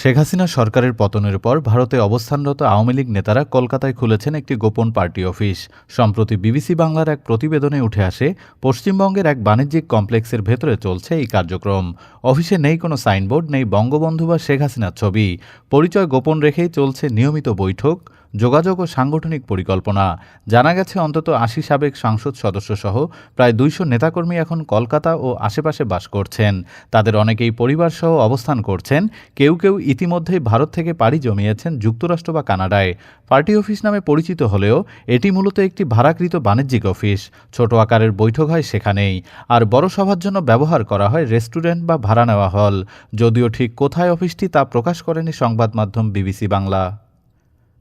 শেখ হাসিনা সরকারের পতনের পর ভারতে অবস্থানরত আওয়ামী লীগ নেতারা কলকাতায় খুলেছেন একটি গোপন পার্টি অফিস। সম্প্রতি বিবিসি বাংলার এক প্রতিবেদনে উঠে আসে, পশ্চিমবঙ্গের এক বাণিজ্যিক কমপ্লেক্সের ভেতরে চলছে এই কার্যক্রম। অফিসে নেই কোনো সাইনবোর্ড, নেই বঙ্গবন্ধু বা শেখ হাসিনার ছবি। পরিচয় গোপন রেখেই চলছে নিয়মিত বৈঠক। যোগাযোগ ও সাংগঠনিক পরিকল্পনা। জানা গেছে, অন্তত আশি সাবেক সংসদ সদস্যসহ প্রায় দুইশো নেতাকর্মী এখন কলকাতা ও আশেপাশে বাস করছেন। তাদের অনেকেই পরিবারসহ অবস্থান করছেন। কেউ কেউ ইতিমধ্যেই ভারত থেকে পাড়ি জমিয়েছেন যুক্তরাষ্ট্র বা কানাডায়। পার্টি অফিস নামে পরিচিত হলেও এটি মূলত একটি ভাড়াকৃত বাণিজ্যিক অফিস। ছোট আকারের বৈঠক হয় সেখানেই। আর বড় সভার জন্য ব্যবহার করা হয় রেস্টুরেন্ট বা ভাড়া নেওয়া হল। যদিও ঠিক কোথায় অফিসটি তা প্রকাশ করেনি সংবাদ মাধ্যম বিবিসি বাংলা।